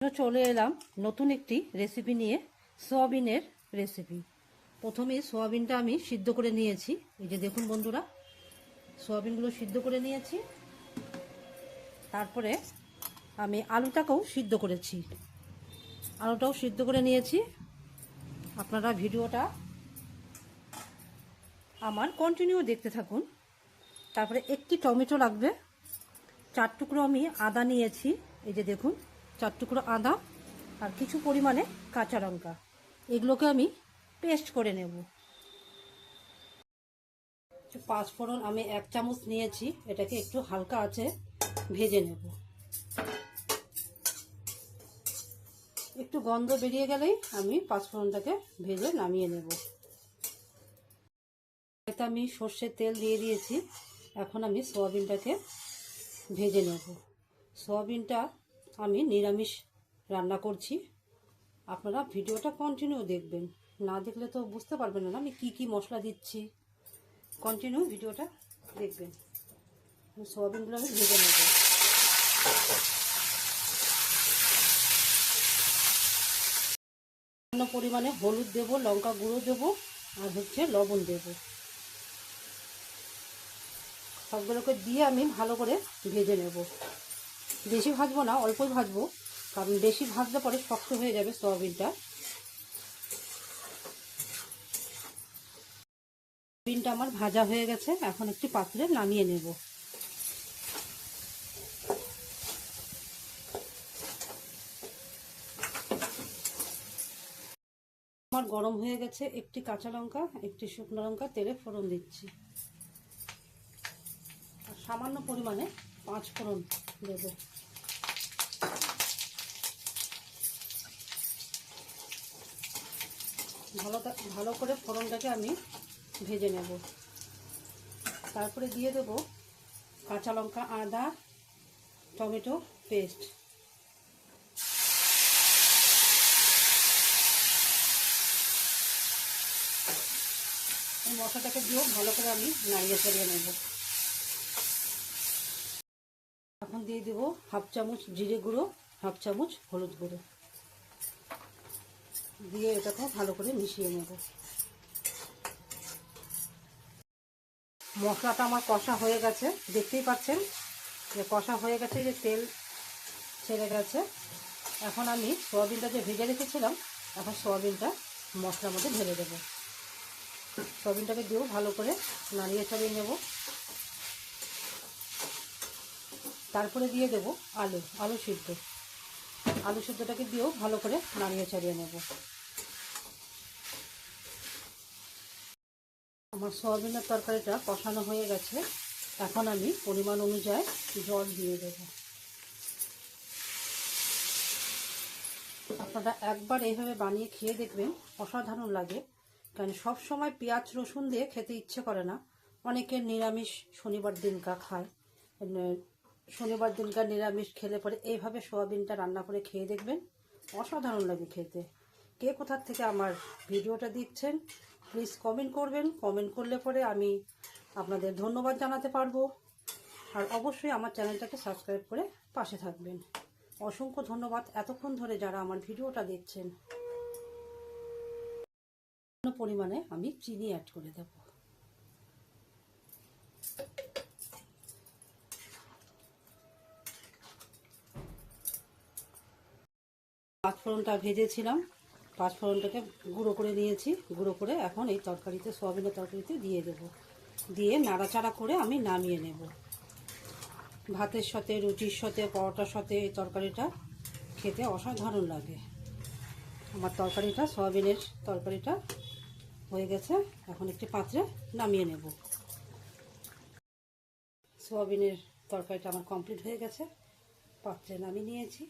চলে এলাম নতুন একটি রেসিপি নিয়ে, সোয়াবিনের রেসিপি প্রথমে সোয়াবিনটা আমি সিদ্ধ করে নিয়েছি। এই যে দেখুন বন্ধুরা, সোয়াবিনগুলো সিদ্ধ করে নিয়েছি। তারপরে আমি আলুটাকেও সিদ্ধ করেছি। আলুটাও সিদ্ধ করে নিয়েছি। আপনারা ভিডিওটা আমার কন্টিনিউ দেখতে থাকুন। তারপরে একটি টমেটো লাগবে। চার টুকরো আমি আদা নিয়েছি। এই যে দেখুন চার টুকরো আদা আর কিছু পরিমাণে কাঁচা লঙ্কা। এগুলোকে আমি পেস্ট করে নেব। পাঁচ ফোড়ন আমি এক চামচ নিয়েছি, এটাকে একটু হালকা আছে ভেজে নেব। একটু গন্ধ বেরিয়ে গেলেই আমি পাঁচ ফোড়নটাকে ভেজে নামিয়ে নেব। এতে আমি সর্ষের তেল দিয়ে দিয়েছি। এখন আমি সোয়াবিনটাকে ভেজে নেব। সোয়াবিনটা আমি নিরামিষ রান্না করছি। আপনারা ভিডিওটা কন্টিনিউ দেখবেন। না দেখলে তো বুঝতে পারবেন না আমি কি কি মশলা দিচ্ছি। কন্টিনিউ ভিডিওটা দেখবেন। সোয়াবিনগুলো আমি ভেজে নেব। পরিমাণে হলুদ দেবো, লঙ্কা গুঁড়ো দেবো, আর হচ্ছে লবণ দেবো। সবগুলোকে দিয়ে আমি ভালো করে ভেজে নেব। বেশি ভাজবো না, অল্পই ভাজবো, কারণ বেশি ভাজলে পরে শক্ত হয়ে যাবে সয়াবিনটা। সয়াবিনটা আমার ভাজা হয়ে গেছে, এখন একটি পাত্রে নামিয়ে নেব। আমার গরম হয়ে গেছে, একটি কাঁচা লঙ্কা, একটি শুকনো লঙ্কা, তেলে ফোড়ন দিচ্ছি। সামান্য পরিমাণে পাঁচ ফোড়ন দেব। ভালো ভালো করে ফোড়নটাকে আমি ভেজে নেব। তারপরে দিয়ে দেব কাঁচা লঙ্কা, আদা, টমেটো পেস্ট। মশলাটাকে দিয়েও ভালো করে আমি নাড়িয়ে চাড়িয়ে নেব। এখন দিয়ে দেবো হাফ চামচ জিরে গুঁড়ো, হাফ চামচ হলুদ গুঁড়ো। দিয়ে এটাকে ভালো করে মিশিয়ে নেব। মশলাটা আমার কষা হয়ে গেছে। দেখতেই পাচ্ছেন যে কষা হয়ে গেছে, যে তেল ছেড়ে গেছে। এখন আমি সোয়াবিনটা যে ভেজে রেখেছিলাম, এখন সোয়াবিনটা মশলার মধ্যে ঢেলে দেবো। সোয়াবিনটাকে দিয়েও ভালো করে নাড়িয়ে চাড়িয়ে নেব। তারপরে দিয়ে দেব আলু আলু সিদ্ধ। আলু সিদ্ধটাকে দিয়েও ভালো করে নাড়িয়ে চাড়িয়ে নেব। আমার সয়াবিনের তরকারিটা কষানো হয়ে গেছে। এখন আমি পরিমাণ অনুযায়ী জল দিয়ে দেব। আপনারা একবার এইভাবে বানিয়ে খেয়ে দেখবেন, অসাধারণ লাগে। কারণ সব সময় পেঁয়াজ রসুন দিয়ে খেতে ইচ্ছে করে না। অনেকে নিরামিষ শনিবার দিনকা খায়। শনিবার দিনকার নিরামিষ খেলে পরে এইভাবে সোয়াবিনটা রান্না করে খেয়ে দেখবেন। অসাধারণ লাগে খেতে। কে কোথার থেকে আমার ভিডিওটা দেখছেন প্লিজ কমেন্ট করবেন। কমেন্ট করলে পরে আমি আপনাদের ধন্যবাদ জানাতে পারব। আর অবশ্যই আমার চ্যানেলটাকে সাবস্ক্রাইব করে পাশে থাকবেন। অসংখ্য ধন্যবাদ এতক্ষণ ধরে যারা আমার ভিডিওটা দেখছেন। পরিমাণে আমি চিনি অ্যাড করে দেবো। পাঁচফোড়নটা ভেজেছিলাম। পাঁচফোড়নটাকে গুঁড়ো করে নিয়েছি। গুঁড়ো করে এখন এই তরকারিতে, সোয়াবিনের তরকারিতে দিয়ে দেব। দিয়ে নাড়াচাড়া করে আমি নামিয়ে নেব। ভাতের সাথে, রুটির সাথে, পরোটার সাথে এই তরকারিটা খেতে অসাধারণ লাগে। আমার তরকারিটা, সোয়াবিনের তরকারিটা হয়ে গেছে। এখন একটি পাত্রে নামিয়ে নেব। সোয়াবিনের তরকারিটা আমার কমপ্লিট হয়ে গেছে। পাত্রে নামিয়ে নিয়েছি।